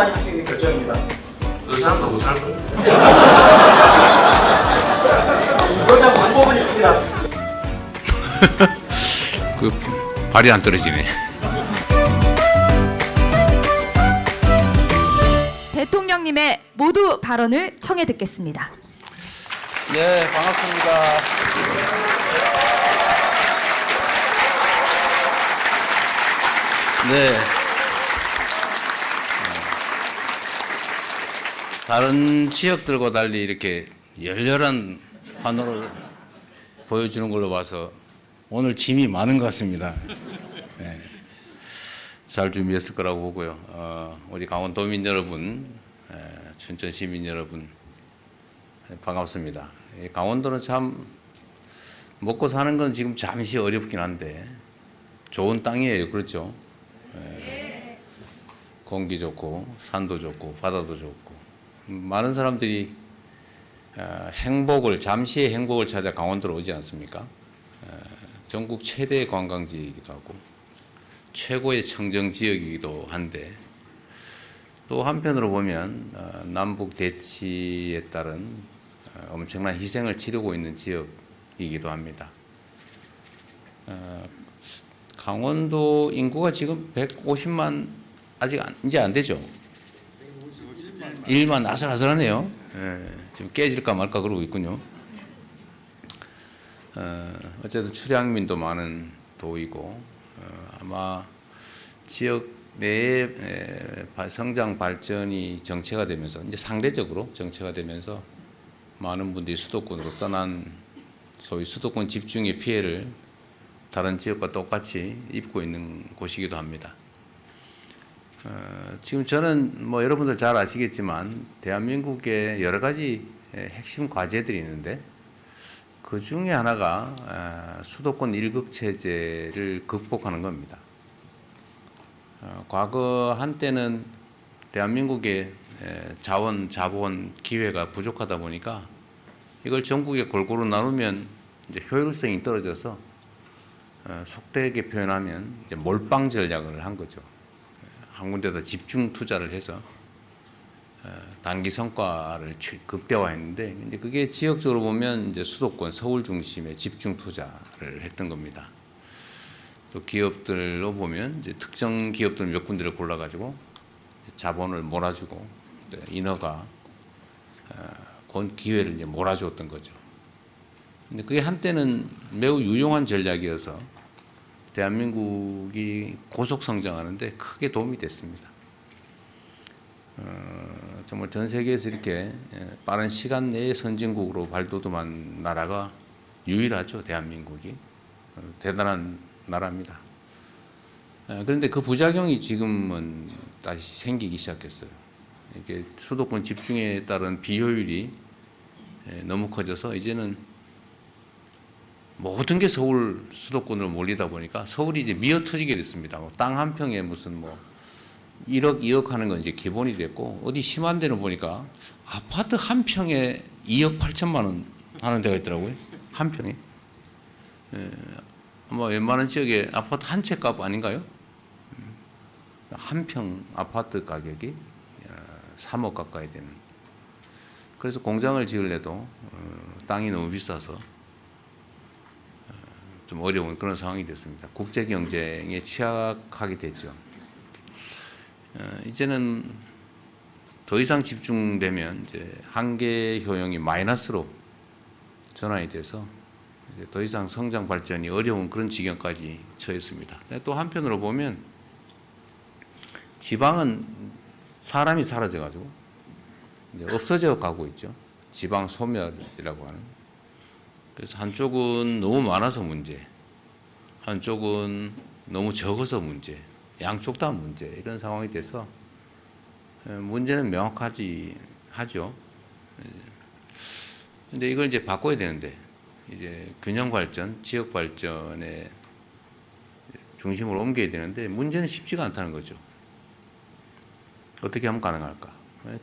많이 할 수 있는 결정입니다. 의사도 못할 거예요. 그러나 방법은 있습니다. 그 발이 안 떨어지네. 대통령님의 모두 발언을 청해 듣겠습니다. 네, 반갑습니다. 네. 다른 지역들과 달리 이렇게 열렬한 환호를 보여주는 걸로 봐서 오늘 짐이 많은 것 같습니다. 네. 잘 준비했을 거라고 보고요. 어, 우리 강원도민 여러분, 에, 춘천 시민 여러분, 네, 반갑습니다. 이 강원도는 참 먹고 사는 건 지금 잠시 어렵긴 한데 좋은 땅이에요. 그렇죠? 예. 공기 좋고 산도 좋고 바다도 좋고 많은 사람들이 어, 행복을 잠시의 행복을 찾아 강원도로 오지 않습니까? 어, 전국 최대 관광지이기도 하고 최고의 청정 지역이기도 한데 또 한편으로 보면 어, 남북 대치에 따른 어, 엄청난 희생을 치르고 있는 지역이기도 합니다. 어, 강원도 인구가 지금 150만 아직 안, 이제 안 되죠. 1만 아슬아슬하네요. 예, 지금 깨질까 말까 그러고 있군요. 어, 어쨌든 출향민도 많은 도이고 어, 아마 지역 내의 에, 발- 성장 발전이 정체가 되면서 이제 상대적으로 정체가 되면서 많은 분들이 수도권으로 떠난 소위 수도권 집중의 피해를 다른 지역과 똑같이 입고 있는 곳이기도 합니다. 어, 지금 저는 뭐 여러분들 잘 아시겠지만 대한민국에 여러 가지 에, 핵심 과제들이 있는데 그 중에 하나가 어, 수도권 일극 체제를 극복하는 겁니다. 어, 과거 한때는 대한민국의 에, 자원, 자본, 기회가 부족하다 보니까 이걸 전국에 골고루 나누면 효율성이 떨어져서 어, 속되게 표현하면 몰빵 전략을 한 거죠. 한 군데다 집중 투자를 해서 어, 단기 성과를 취- 극대화했는데 이제 그게 지역적으로 보면 이제 수도권 서울 중심의 집중 투자를 했던 겁니다. 또 기업들로 보면 이제 특정 기업들 몇 군데를 골라가지고 자본을 몰아주고 또 인허가 어, 그 기회를 이제 몰아주었던 거죠. 근데 그게 한때는 매우 유용한 전략이어서 대한민국이 고속 성장하는데 크게 도움이 됐습니다. 어, 정말 전 세계에서 이렇게 예, 빠른 시간 내에 선진국으로 발돋움한 나라가 유일하죠, 대한민국이. 어, 대단한 나라입니다. 어, 그런데 그 부작용이 지금은 다시 생기기 시작했어요. 이게 수도권 집중에 따른 비효율이 예, 너무 커져서 이제는 모든 게 서울 수도권으로 몰리다 보니까 서울이 이제 미어 터지게 됐습니다. 땅한 평에 무슨 뭐 1억, 2억 하는 건 이제 기본이 됐고 어디 심한 데는 보니까 아파트 한 평에 2억 8천만 원 하는 데가 있더라고요. 한 평에. 예, 아마 웬만한 지역에 아파트 한 채 값 아닌가요? 한 평 아파트 가격이 3억 가까이 되는. 그래서 공장을 지을래도 어, 땅이 너무 비싸서 어, 좀 어려운 그런 상황이 됐습니다. 국제 경쟁에 취약하게 됐죠. 어, 이제는 더 이상 집중되면 이제 한계 효용이 마이너스로 전환이 돼서 더 이상 성장 발전이 어려운 그런 지경까지 처했습니다. 또 한편으로 보면 지방은 사람이 사라져가지고 없어져 가고 있죠. 지방 소멸이라고 하는. 그래서 한쪽은 너무 많아서 문제, 한쪽은 너무 적어서 문제, 양쪽 다 문제 이런 상황이 돼서 에, 문제는 명확하지 하죠. 근데 이걸 이제 바꿔야 되는데 이제 균형 발전, 지역 발전의 중심으로 옮겨야 되는데 문제는 쉽지가 않다는 거죠. 어떻게 하면 가능할까?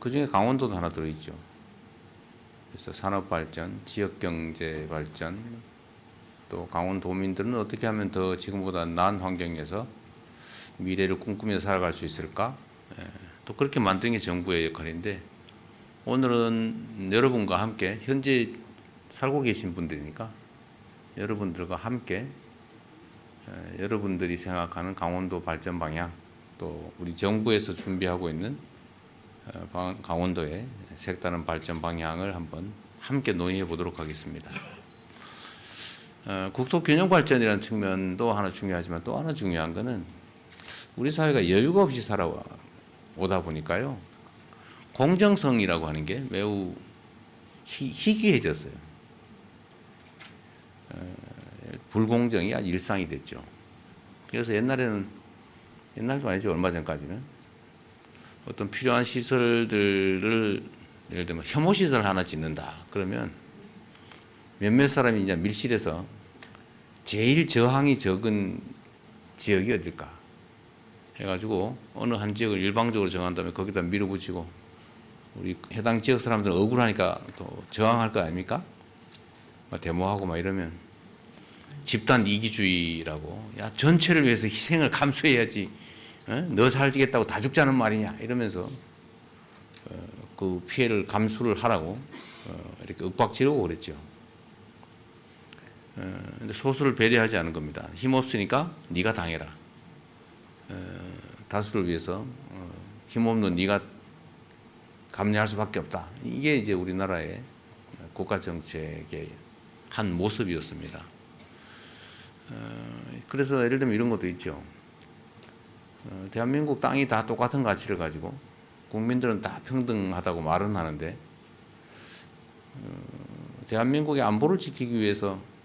그 중에 강원도도 하나 들어있죠. 그래서 산업 발전, 지역 경제 발전, 또 강원도민들은 어떻게 하면 더 지금보다 나은 환경에서 미래를 꿈꾸며 살아갈 수 있을까? 예, 또 그렇게 만드는 게 정부의 역할인데 오늘은 여러분과 함께 현재 살고 계신 분들이니까 여러분들과 함께 에, 여러분들이 생각하는 강원도 발전 방향 또 우리 정부에서 준비하고 있는 어, 방- 강원도의 색다른 발전 방향을 한번 함께 논의해 보도록 하겠습니다. 어, 국토 균형 발전이라는 측면도 하나 중요하지만 또 하나 중요한 거는 우리 사회가 여유가 없이 살아오다 보니까요 공정성이라고 하는 게 매우 희, 희귀해졌어요. 어, 불공정이 일상이 됐죠. 그래서 옛날에는 옛날도 아니죠 얼마 전까지는 어떤 필요한 시설들을 예를 들면 혐오 시설 하나 짓는다 그러면 몇몇 사람이 이제 밀실에서 제일 저항이 적은 지역이 어딜까 해가지고 어느 한 지역을 일방적으로 정한 다음에 거기다 밀어붙이고 우리 해당 지역 사람들은 억울하니까 또 저항할 거 아닙니까? 막 데모하고 막 이러면 집단 이기주의라고 야 전체를 위해서 희생을 감수해야지 어? 너 살지겠다고 다 죽자는 말이냐 이러면서 어, 그 피해를 감수를 하라고 어, 이렇게 윽박지르고 그랬죠. 어, 근데 소수를 배려하지 않은 겁니다. 힘 없으니까 네가 당해라. 어, 다수를 위해서 어, 힘 없는 네가 감내할 수밖에 없다. 이게 이제 우리나라의 국가 정책의 한 모습이었습니다. 어, 그래서 예를 들면 이런 것도 있죠. 어, 대한민국 땅이 다 똑같은 가치를 가지고 국민들은 다 평등하다고 말은 하는데 어, 대한민국의 안보를 지키기 위해서 어,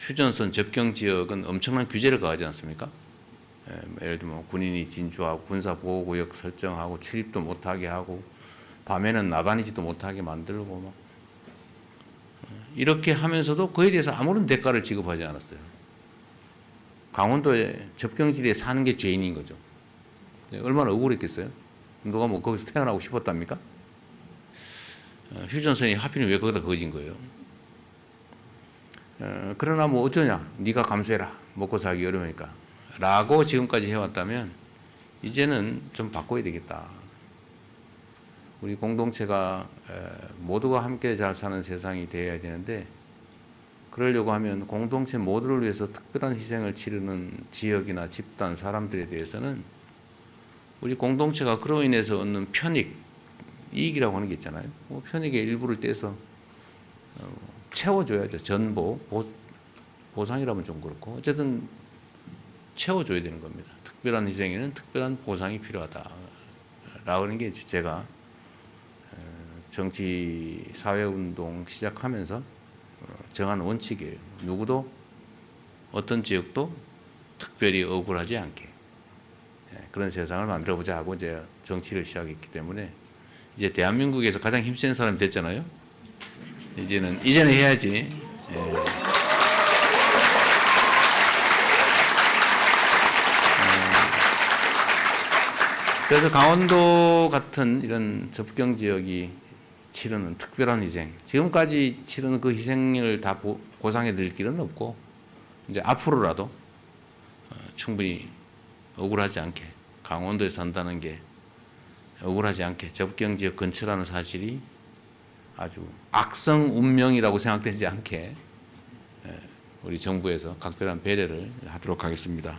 휴전선 접경 지역은 엄청난 규제를 가하지 않습니까? 예, 뭐 예를 들면 군인이 진주하고 군사 보호 구역 설정하고 출입도 못하게 하고 밤에는 나다니지도 못하게 만들고 막 어, 이렇게 하면서도 그에 대해서 아무런 대가를 지급하지 않았어요. 강원도에 접경지대에 사는 게 죄인인 거죠. 네, 얼마나 억울했겠어요? 누가 뭐 거기서 태어나고 싶었답니까? 어, 휴전선이 하필 왜 거기다 거진 거예요? 어, 그러나 뭐 어쩌냐? 네가 감수해라. 먹고 살기 어려우니까. 라고 지금까지 해왔다면 이제는 좀 바꿔야 되겠다. 우리 공동체가 에, 모두가 함께 잘 사는 세상이 되어야 되는데 그러려고 하면 공동체 모두를 위해서 특별한 희생을 치르는 지역이나 집단, 사람들에 대해서는 우리 공동체가 그로 인해서 얻는 편익, 이익이라고 하는 게 있잖아요. 뭐 편익의 일부를 떼서 어, 채워줘야죠. 전보, 보, 보 상이라면 좀 그렇고 어쨌든 채워줘야 되는 겁니다. 특별한 희생에는 특별한 보상이 필요하다. 라는 게 제가 어, 정치 사회운동 시작하면서 어, 정한 원칙이에요. 누구도 어떤 지역도 특별히 억울하지 않게 예, 그런 세상을 만들어 보자 하고 이제 정치를 시작했기 때문에 이제 대한민국에서 가장 힘센 사람이 됐잖아요. 이제는 이제는 해야지. 예. 그래서 강원도 같은 이런 접경 지역이 치르는 특별한 희생, 지금까지 치르는 그 희생을 다 보, 보상해 드릴 길은 없고, 이제 앞으로라도 어, 충분히 억울하지 않게 강원도에 산다는 게 억울하지 않게 접경 지역 근처라는 사실이 아주 악성 운명이라고 생각되지 않게 에, 우리 정부에서 각별한 배려를 하도록 하겠습니다.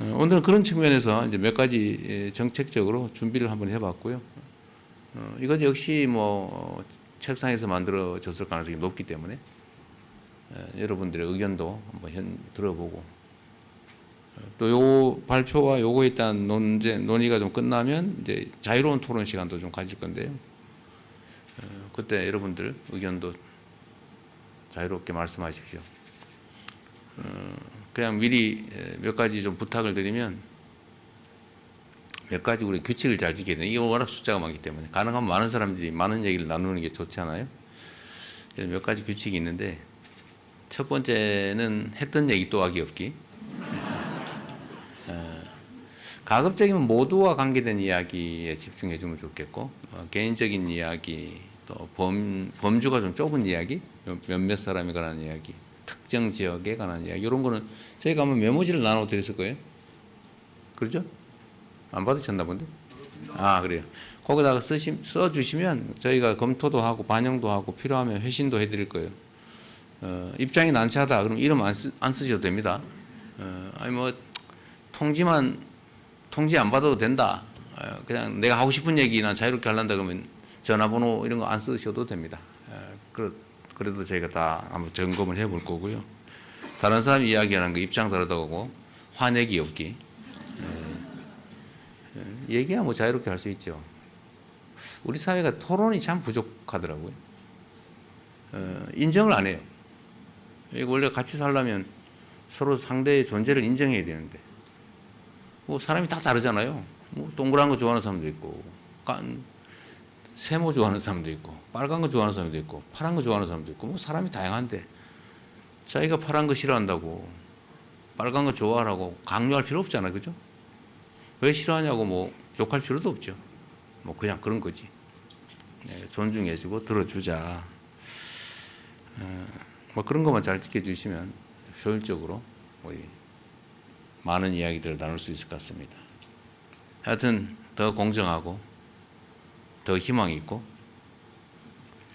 어, 오늘은 그런 측면에서 이제 몇 가지 예, 정책적으로 준비를 한번 해봤고요. 어, 이건 역시 뭐 책상에서 만들어졌을 가능성이 높기 때문에 에, 여러분들의 의견도 한번 현, 들어보고 어, 또요 발표와 요거에 대한 논제, 논의가 좀 끝나면 이제 자유로운 토론 시간도 좀 가질 건데요. 어, 그때 여러분들 의견도 자유롭게 말씀하십시오. 어, 그냥 미리 에, 몇 가지 좀 부탁을 드리면 몇 가지 우리 규칙을 잘 지켜야 되는 이게 워낙 숫자가 많기 때문에 가능하면 많은 사람들이 많은 얘기를 나누는 게 좋잖아요. 그래서 몇 가지 규칙이 있는데 첫 번째는 했던 얘기 또 하기 없기. 어, 가급적이면 모두와 관계된 이야기에 집중해 주면 좋겠고 어, 개인적인 이야기 또 범, 범주가 좀 좁은 이야기 몇몇 사람에 관한 이야기 특정 지역에 관한 이야기 이런 거는 저희가 한번 메모지를 나눠 드렸을 거예요. 그렇죠? 안 받으셨나 본데? 아 그래요. 거기다가 쓰시, 써주시면 저희가 검토도 하고 반영도 하고 필요하면 회신도 해드릴 거예요. 어, 입장이 난처하다 그럼 이름 안, 쓰, 안 쓰셔도 됩니다. 어, 아니 뭐 통지만 통지 안 받아도 된다. 어, 그냥 내가 하고 싶은 얘기나 자유롭게 하란다 그러면 전화번호 이런 거 안 쓰셔도 됩니다. 어, 그래, 그래도 저희가 다 한번 점검을 해볼 거고요. 다른 사람 이야기하는 거 입장 다르다고 화내기 없기. 예, 예, 얘기야 뭐 자유롭게 할 수 있죠. 우리 사회가 토론이 참 부족하더라고요. 어, 인정을 안 해요. 원래 같이 살려면 서로 상대의 존재를 인정해야 되는데 뭐 사람이 다 다르잖아요. 뭐 동그란 거 좋아하는 사람도 있고 깐 세모 좋아하는 사람도 있고 빨간 거 좋아하는 사람도 있고 파란 거 좋아하는 사람도 있고 뭐 사람이 다양한데 자기가 파란 거 싫어한다고 빨간 거 좋아하라고 강요할 필요 없잖아요. 그죠? 왜 싫어하냐고 뭐 욕할 필요도 없죠. 뭐 그냥 그런 거지. 네, 존중해주고 들어주자. 어, 뭐 그런 것만 잘 지켜주시면 효율적으로 우리 많은 이야기들을 나눌 수 있을 것 같습니다. 하여튼 더 공정하고 더 희망 있고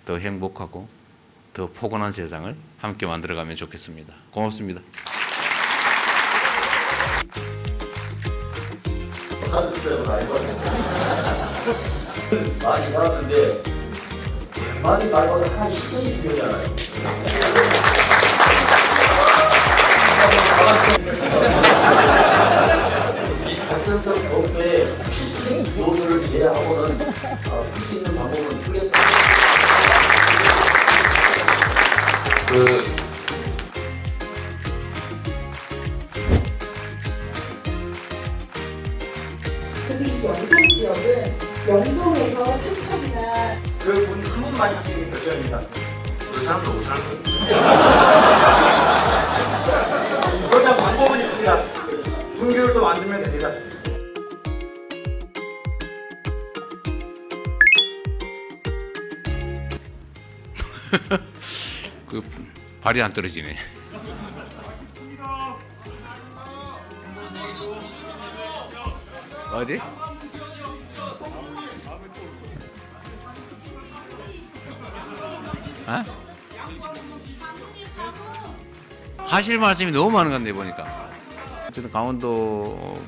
더 행복하고 더 포근한 세상을 함께 만들어가면 좋겠습니다. 고맙습니다. 많이 받았는데 많이 말고 한 10천이 주려잖아요. 이 작전적 검토에 필수적인 요소를 제외하고는 어, 할수 있는 방법은 크게 그 그래서 이 영동 지역은 영동에서 삼척이나 그 분 한 분만 게 결정입니다. 그 사람도 못할 거예요. 이걸 다 방법은 있습니다. 분교를 또 만들면 됩니다. 그 발이 안 떨어지네. 어디? 아? 하실 말씀이 너무 많은 건데 보니까. 어쨌든 강원도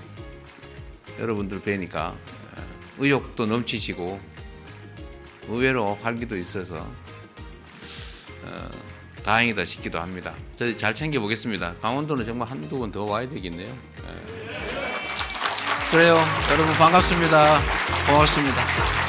여러분들 뵈니까 어, 의욕도 넘치시고 의외로 활기도 있어서 어, 다행이다 싶기도 합니다. 저희 잘 챙겨 보겠습니다. 강원도는 정말 한두 번 더 와야 되겠네요. 예. 그래요. 여러분 반갑습니다. 고맙습니다.